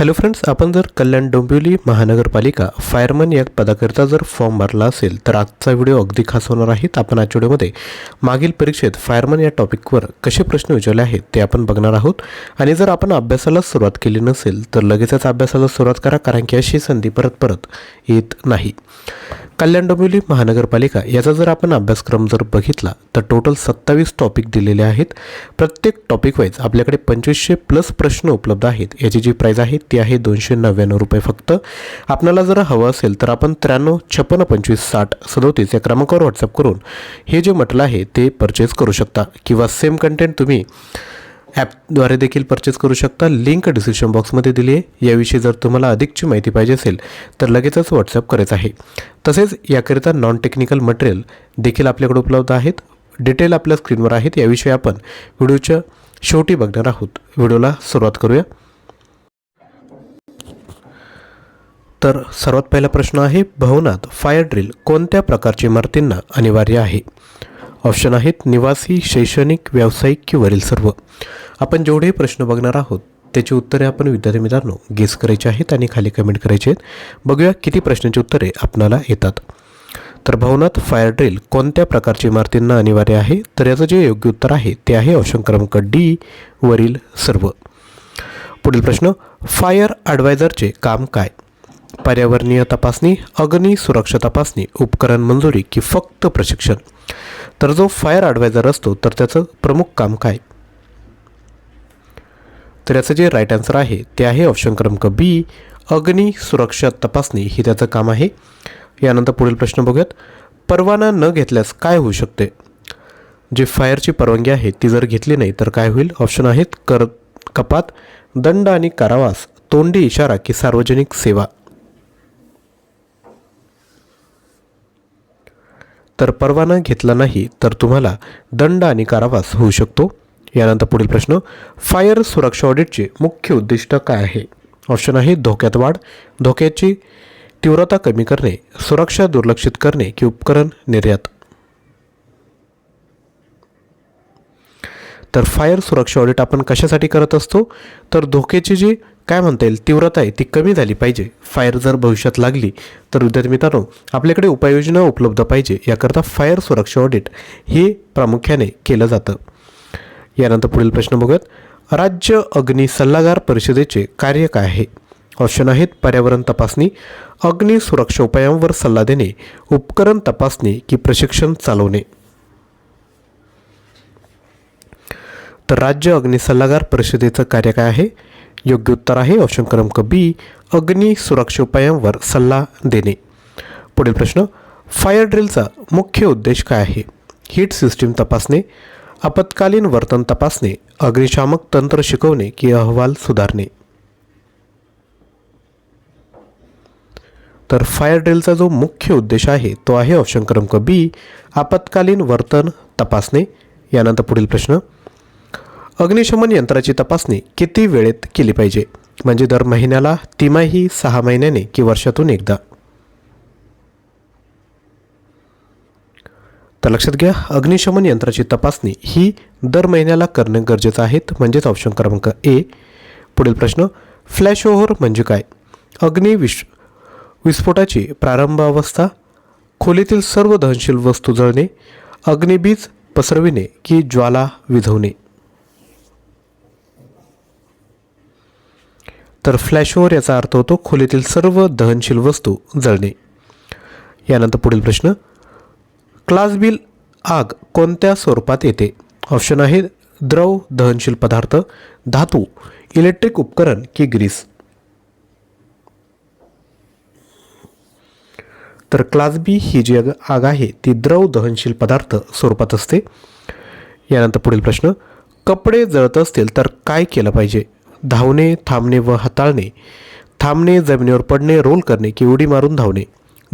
Hello friends आपण जर कल्याण डोंबिवली महानगरपालिका फायरमन या पदाकरिता जर फॉर्म भरला असेल तर आजचा व्हिडिओ अगदी खास होणार आहेत आपण आजच्या व्हिडिओमध्ये मागील परीक्षेत फायरमन या टॉपिकवर कसे प्रश्न विचारले आहेत ते आपण बघणार आहोत. आणि जर आपण अभ्यासाला सुरुवात केली नसेल तर लगेचच अभ्यासाला सुरुवात करा कारण की अशी संधी परत परत येत नाही. कल्याण डोंबिवली महानगरपालिका याचा जर आपण अभ्यासक्रम जर बघितला तर टोटल सत्तावीस टॉपिक दिलेले आहेत. प्रत्येक टॉपिक वाईज आपल्याकडे पंचवीसशे प्लस प्रश्न उपलब्ध आहेत. याची जी प्राईज आहे ती आहे दोनशे नव्याण्णव रुपये फक्त. आपल्याला जर हवं असेल तर आपण त्र्याण्णव छप्पन्न पंचवीस साठ सदोतीस या क्रमांकावर व्हॉट्सअप करून हे जे म्हटलं आहे ते परचेस करू शकता. किंवा सेम कंटेंट तुम्ही ॲपद्वारे देखील परचेस करू शकता. लिंक डिस्क्रिप्शन बॉक्समध्ये दिली आहे. याविषयी जर तुम्हाला अधिकची माहिती पाहिजे असेल तर लगेचच व्हॉट्सअप करायचं आहे. तसेच याकरिता नॉन टेक्निकल मटेरियल देखील आपल्याकडे उपलब्ध आहेत. डिटेल आपल्या स्क्रीनवर आहेत. याविषयी आपण व्हिडिओच्या शेवटी बघणार आहोत. व्हिडिओला सुरुवात करूया. तर सर्वात पहिला प्रश्न आहे भवनात फायर ड्रिल कोणत्या प्रकारच्या इमारतींना अनिवार्य आहे? ऑप्शन आहेत निवासी शैक्षणिक व्यावसायिक की वरील सर्व. आपण जेवढे प्रश्न बघणार आहोत त्याची उत्तरे आपण विद्यार्थी मित्रांनो गेस करायचे आहेत आणि खाली कमेंट करायचे आहेत. बघूया किती प्रश्नांची उत्तरे आपणाला येतात. तर भवनात फायर ड्रिल कोणत्या प्रकारची इमारतींना अनिवार्य आहे? तर याचं जे योग्य उत्तर आहे ते आहे ऑप्शन क्रमांक डी वरील सर्व. पुढील प्रश्न फायर ॲडवायझरचे काम काय? पर्यावरणीय तपासणी अग्नी सुरक्षा तपासणी उपकरण मंजुरी की फक्त प्रशिक्षण? तर जो फायर ॲडवायझर असतो तर त्याचं प्रमुख काम काय? तर याचं जे राईट आन्सर आहे ते आहे ऑप्शन क्रमांक बी अग्नी सुरक्षा तपासणी. ही त्याचं काम आहे. यानंतर पुढील प्रश्न बघूयात. परवाना न घेतल्यास काय होऊ शकते? जे फायरची परवानगी आहे ती जर घेतली नाही तर काय होईल? ऑप्शन आहेत कर कपात दंड आणि कारावास तोंडी इशारा की सार्वजनिक सेवा. तर परवाना घेतला नाही तर तुम्हाला दंड आणि कारावास होऊ शकतो. यानंतर पुढील प्रश्न फायर सुरक्षा ऑडिटचे मुख्य उद्दिष्ट काय आहे? ऑप्शन आहे धोक्यात वाढ धोक्याची तीव्रता कमी करणे सुरक्षा दुर्लक्षित करणे की उपकरण निर्यात. तर फायर सुरक्षा ऑडिट आपण कशासाठी करत असतो? तर धोक्याची जी काय म्हणता येईल तीव्रता आहे ती कमी झाली पाहिजे. फायर जर भविष्यात लागली तर विद्यार्थी मित्रांनो आपल्याकडे उपाययोजना उपलब्ध पाहिजे याकरता फायर सुरक्षा ऑडिट हे प्रामुख्याने केलं जातं. यानंतर पुढील प्रश्न बघूयात. राज्य अग्नी सल्लागार परिषदेचे कार्य काय आहे? ऑप्शन आहेत पर्यावरण तपासणी अग्नी सुरक्षा उपायांवर सल्ला देणे उपकरण तपासणी की प्रशिक्षण चालवणे. तर राज्य अग्नी सल्लागार परिषदेचं कार्य काय आहे? योग्य उत्तर आहे ऑप्शन क्रमांक बी अग्नी सुरक्षा उपायांवर सल्ला देणे. पुढील प्रश्न फायर ड्रिलचा मुख्य उद्देश काय आहे? हीट सिस्टीम तपासणे आपत्कालीन वर्तन तपासणे अग्निशामक तंत्र शिकवणे की अहवाल सुधारणे? तर फायर ड्रिलचा जो मुख्य उद्देश आहे तो आहे ऑप्शन क्रमांक बी आपत्कालीन वर्तन तपासणे. यानंतर पुढील प्रश्न अग्निशमन यंत्राची तपासणी किती वेळेत केली पाहिजे? म्हणजे दर महिन्याला तिमाही सहा महिन्याने की वर्षातून एकदा? तर लक्षात घ्या अग्निशमन यंत्राची तपासणी ही दर महिन्याला करणे गरजेचं आहे म्हणजेच ऑप्शन क्रमांक ए पुढील प्रश्न फ्लॅश ओव्हर म्हणजे काय? अग्नी विश विस्फोटाची प्रारंभ अवस्था खोलीतील सर्व दहनशील वस्तू जळणे अग्निबीज पसरविणे की ज्वाला विझवणे? तर फ्लॅशओव्हर याचा अर्थ होतो खोलीतील सर्व दहनशील वस्तू जळणे. यानंतर पुढील प्रश्न. क्लास बिल आग कोणत्या स्वरूपात येते? ऑप्शन आहे द्रव दहनशील पदार्थ धातू इलेक्ट्रिक उपकरण की ग्रीस. तर क्लास बी ही जी आग आग आहे ती द्रव दहनशील पदार्थ स्वरूपात असते. यानंतर पुढील प्रश्न. कपडे जळत असतील तर काय केलं पाहिजे? धावणे थांबणे व हाताळणे. थांबणे जमिनीवर पडणे रोल करणे की उडी मारून धावणे.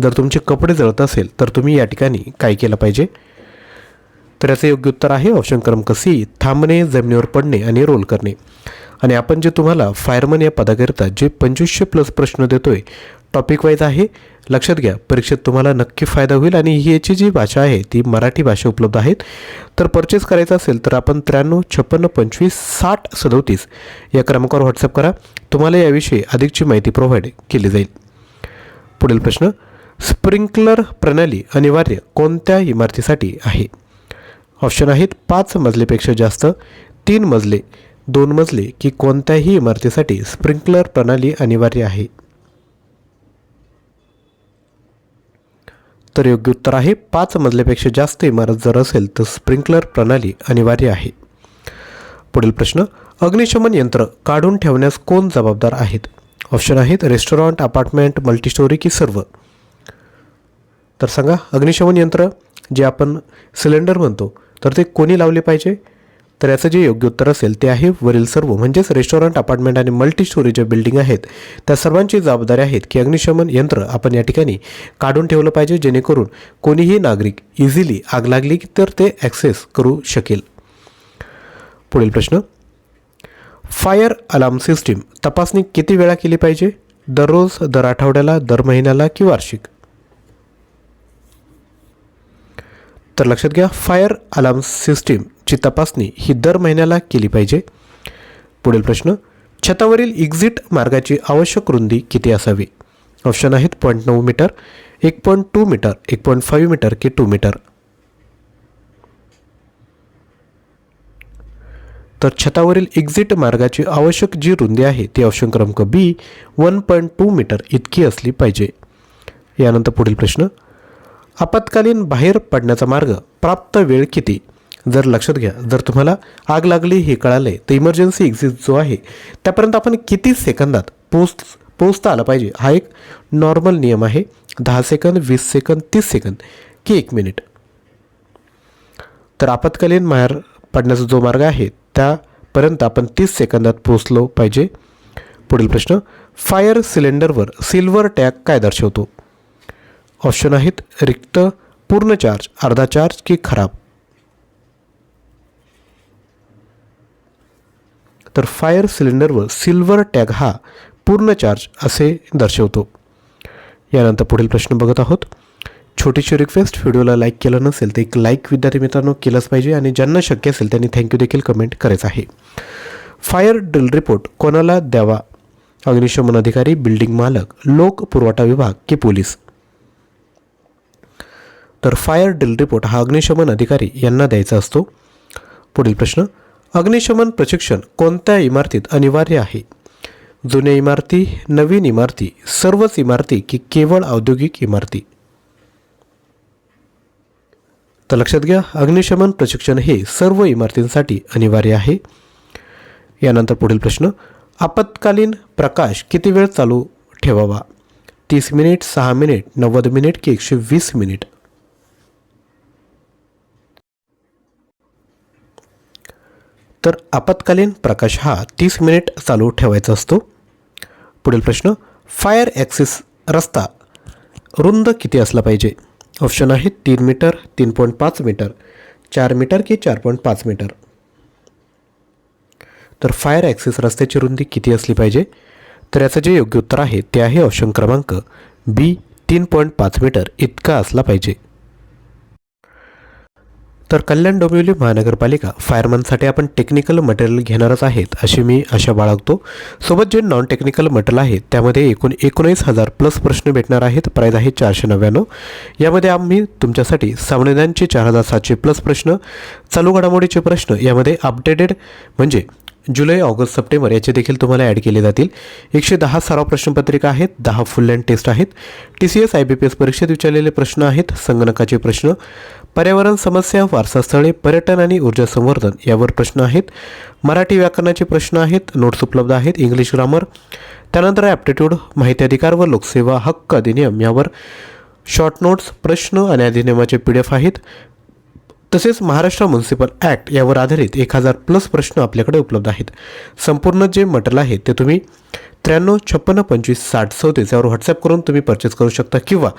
जर तुमचे कपडे जळत असेल तर तुम्ही या ठिकाणी काय केलं पाहिजे? तर याचं योग्य उत्तर आहे ऑप्शन क्रमांक सी थांबणे जमिनीवर पडणे आणि रोल करणे. आणि आपण जे तुम्हाला फायरमन या पदाकरिता जे पंचवीसशे प्लस प्रश्न देतोय टॉपिक वाईज आहे लक्षात घ्या परीक्षेत तुम्हाला नक्की फायदा होईल आणि ही याची जी भाषा आहे ती मराठी भाषा उपलब्ध आहेत. तर परचेस करायचा असेल तर आपण त्र्याण्णव छप्पन्न पंचवीस साठ सदोतीस या क्रमांकावर व्हॉट्सअप करा. तुम्हाला याविषयी अधिकची माहिती प्रोव्हाइड केली जाईल. पुढील प्रश्न स्प्रिंकलर प्रणाली अनिवार्य कोणत्या इमारतीसाठी आहे? ऑप्शन आहेत पाच मजलेपेक्षा जास्त तीन मजले दोन मजले की कोणत्याही इमारतीसाठी स्प्रिंकलर प्रणाली अनिवार्य आहे? तर योग्य उत्तर आहे. पाच मजल्यापेक्षा जास्त इमारत जर असेल तर स्प्रिंकलर प्रणाली अनिवार्य आहे. पुढील प्रश्न अग्निशमन यंत्र काढून ठेवण्यास कोण जबाबदार आहेत? ऑप्शन आहेत रेस्टॉरंट अपार्टमेंट मल्टीस्टोरी की सर्व? तर सांगा अग्निशमन यंत्र जे आपण सिलेंडर म्हणतो तर ते कोणी लावले पाहिजे? तर याचं जे योग्य उत्तर असेल ते आहे वरील सर्व म्हणजेच रेस्टॉरंट अपार्टमेंट आणि मल्टी स्टोरी ज्या बिल्डिंग आहेत त्या सर्वांची जबाबदारी आहेत की अग्निशमन यंत्र आपण या ठिकाणी काढून ठेवलं पाहिजे जेणेकरून कोणीही नागरिक इझिली आग लागली तर ते ॲक्सेस करू शकेल. पुढील प्रश्न. फायर अलार्म सिस्टीम तपासणी किती वेळा केली पाहिजे? दररोज दर आठवड्याला दर महिन्याला की वार्षिक? तर लक्षात घ्या फायर अलार्म सिस्टीम ची तपासणी ही दर महिन्याला केली पाहिजे. पुढील प्रश्न छतावरील एक्झिट मार्गाची आवश्यक रुंदी किती असावी? ऑप्शन आहेत पॉईंट नऊ मीटर एक पॉईंट टू मीटर एक पॉईंट फाईव्ह मीटर की टू मीटर. तर छतावरील एक्झिट मार्गाची आवश्यक जी रुंदी आहे ती ऑप्शन क्रमांक B one point two metre इतकी असली पाहिजे. यानंतर पुढील प्रश्न आपत्कालीन बाहेर पडण्याचा मार्ग प्राप्त वेळ किती? जर लक्षात घ्या जर तुम्हाला आग लागली हे कळाले तर इमर्जन्सी एक्झिट जो आहे त्यापर्यंत आपण किती सेकंदात पोच पोचता आला पाहिजे? हा एक नॉर्मल नियम आहे. दहा सेकंद वीस सेकंद तीस सेकंद की एक मिनिट तर आपत्कालीन बाहेर पडण्याचा जो मार्ग आहे त्यापर्यंत आपण तीस सेकंदात पोचलो पाहिजे. पुढील प्रश्न फायर सिलेंडरवर सिल्वर टॅग काय दर्शवतो? ऑप्शन आहेत रिक्त पूर्ण चार्ज अर्धा चार्ज की खराब. तर फायर सिलेंडरवर सिल्वर टॅग हा पूर्ण चार्ज असे दर्शवतो. यानंतर पुढील प्रश्न बघत आहोत. छोटीशी रिक्वेस्ट व्हिडिओला लाईक केलं नसेल तर एक लाईक विद्यार्थी मित्रांनो केलंच पाहिजे आणि ज्यांना शक्य असेल त्यांनी थँक्यू देखील कमेंट करायचं आहे. फायर ड्रिल रिपोर्ट कोणाला द्यावा? अग्निशमन अधिकारी बिल्डिंग मालक लोक पुरवठा विभाग की पोलीस? तर फायर ड्रिल रिपोर्ट हा अग्निशमन अधिकारी यांना द्यायचा असतो. पुढील प्रश्न अग्निशमन प्रशिक्षण कोणत्या इमारतीत अनिवार्य आहे? जुन्या इमारती नवीन इमारती सर्वच इमारती की केवळ औद्योगिक इमारती? तर लक्षात घ्या अग्निशमन प्रशिक्षण हे सर्व इमारतींसाठी अनिवार्य आहे. यानंतर पुढील प्रश्न आपत्कालीन प्रकाश किती वेळ चालू ठेवावा? तीस मिनिट सहा मिनिट नव्वद मिनिट की एकशे वीस मिनिट? तर आपत्कालीन प्रकाश हा तीस मिनिट चालू ठेवायचा असतो. पुढील प्रश्न फायर ॲक्सिस रस्ता रुंद किती असला पाहिजे? ऑप्शन आहेत तीन मीटर तीन पॉईंट पाच मीटर चार मीटर की चार पॉईंट पाच मीटर. तर फायर ॲक्सिस रस्त्याची रुंदी किती असली पाहिजे? तर याचं जे योग्य उत्तर आहे ते आहे ऑप्शन क्रमांक बी तीन पॉईंट पाच मीटर इतका असला पाहिजे. तर कल्याण डोंबिवली महानगरपालिका फायरमनसाठी आपण टेक्निकल मटेरियल घेणारच आहेत अशी मी आशा बाळगतो. सोबत जे नॉन टेक्निकल मटेरियल आहे त्यामध्ये एकूण एकोणीस हजार प्लस प्रश्न भेटणार आहेत. प्राईज आहे चारशे नव्याण्णव. यामध्ये आम्ही तुमच्यासाठी संविधानचे चार हजार सातशे प्लस प्रश्न चालू घडामोडीचे प्रश्न यामध्ये अपडेटेड म्हणजे जुलै ऑगस्ट सप्टेंबर याचे देखील तुम्हाला ॲड केले जातील. एकशे दहा सराव प्रश्नपत्रिका आहेत दहा फुल अँड टेस्ट आहेत. T C S I B P S परीक्षेत विचारलेले प्रश्न आहेत संगणकाचे प्रश्न. पर्यावरण समस्या वारसास्थळे पर्यटन आणि ऊर्जा संवर्धन यावर प्रश्न आहेत. मराठी व्याकरणाचे प्रश्न आहेत नोट्स उपलब्ध आहेत इंग्लिश ग्रामर त्यानंतर ॲप्टिट्यूड माहिती अधिकार व लोकसेवा हक्क अधिनियम यावर शॉर्ट नोट्स प्रश्न आणि अधिनियमाचे पी डी एफ आहेत. तसेच महाराष्ट्र म्युन्सिपल ॲक्ट यावर आधारित एक हजार प्लस प्रश्न आपल्याकडे उपलब्ध आहेत. संपूर्ण जे मटेरियल आहे ते तुम्ही त्र्याण्णव छप्पन्न पंचवीस साठ चौतीस यावर व्हॉट्सअप करून तुम्ही परचेस करू शकता किंवा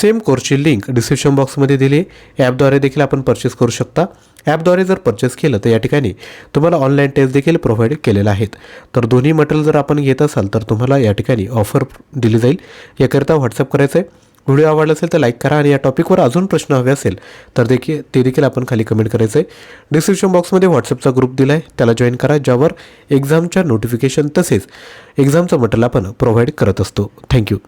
सेम कोर्सची लिंक डिस्क्रिप्शन बॉक्समध्ये दिली ॲपद्वारे देखील आपण परचेस करू शकता. ॲपद्वारे जर परचेस केलं तर या ठिकाणी तुम्हाला ऑनलाईन टेस्ट देखील प्रोव्हाइड केलेलं आहेत. तर दोन्ही मटेरियल जर आपण घेत असाल तर तुम्हाला या ठिकाणी ऑफर दिली जाईल. याकरिता व्हॉट्सअप करायचं आहे व्हिडिओ आवडला असेल तर लाईक करा आणि या टॉपिकवर अजून प्रश्न हवे असेल तर देखील ते देखील आपण खाली कमेंट करायचं आहे डिस्क्रिप्शन बॉक्समध्ये व्हॉट्सअपचा ग्रुप दिला आहे त्याला जॉईन करा ज्यावर एक्झामच्या नोटिफिकेशन तसेच एक्झामचं मटेरियल आपण प्रोव्हाइड करत असतो. थँक्यू